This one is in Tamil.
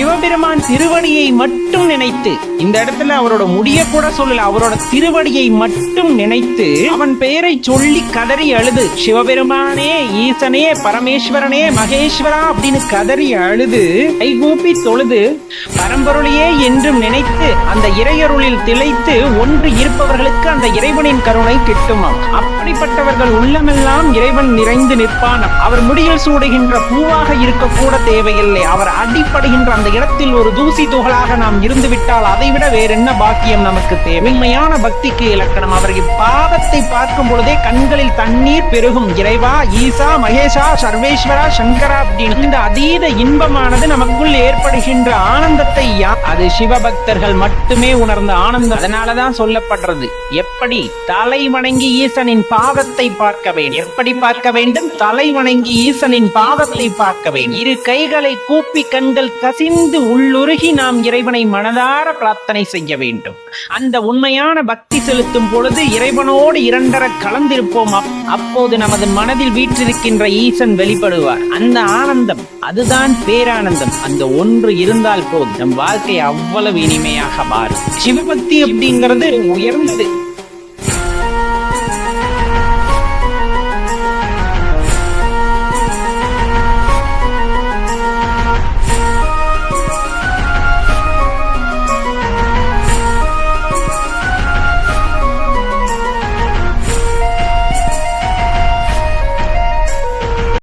சிவபெருமான் திருவடியை மட்டும் நினைத்து இந்த இடத்துல அவரோட முடிய கூட சொல்லல அவரோட திருவடியை மட்டும் நினைத்து அவன் பெயரை சொல்லி கதறி அழுது சிவபெருமானே ஈசனே பரமேஸ்வரனே மகேஸ்வரா அப்படின்னு கதறி அழுது கைகூப்பி தொழுது பரம்பொருளையே என்றும் நினைத்து அந்த இறையருளில் திளைத்து ஒன்று இருப்பவர்களுக்கு அந்த இறைவனின் கருணை கிட்டுமாம். அப்படிப்பட்டவர்கள் உள்ளமெல்லாம் இறைவன் நிறைந்து நிற்பான். அவர் முடியில் சூடுகின்ற பூவாக இருக்கக்கூட தேவையில்லை. அவர் அடிப்படுகின்ற அந்த இடத்தில் ஒரு தூசி துகளாக நாம் இருந்து விட்டால் அதைவிட வேறென்ன பாக்கியம் நமக்கு தேவை உண்மையான பக்திக்கு இலக்கணம். அவர்கள் பாதத்தை பார்க்கும் பொழுதே கண்களில் தண்ணீர் பெருகும். இறைவா ஈசா மகேஷா சர்வேஸ்வரா சங்கரா அப்படின்னு. இந்த அதீத இன்பமானது நமக்குள் ஏற்படுகின்ற ஆனந்தத்தை அது சிவபக்தர்கள் மட்டுமே உணர்ந்த ஆனந்தம். அதனாலதான் சொல்லப்படுறது. எப்படி? தலை வணங்கி ஈசனின் பாதத்தை பார்க்க வேண்டும். எப்படி பார்க்க வேண்டும்? தலை வணங்கி ஈசனின் பாதத்தை பார்க்க வேண்டும். இரு கைகளை கூப்பி கண்கள் கசிந்து உள்ளுருகி நாம் இறைவனை மனதார பிரார்த்தனை செய்ய வேண்டும். அந்த உண்மையான பக்தி செலுத்தும் பொழுது இறைவனோடு இரண்டர கலந்திருப்போம். அப்- அப்போது நமது மனதில் வீற்றிருக்கின்ற ஈசன் வெளிப்படுவார். அந்த ஆனந்தம் அதுதான் பேரானந்தம். அந்த ஒன்று இருந்தால் போதும். நம் வாழ்க்கை அவ்வளவு இனிமையாக மாறும். சிவபக்தி அப்படிங்கிறது உயர்ந்தது.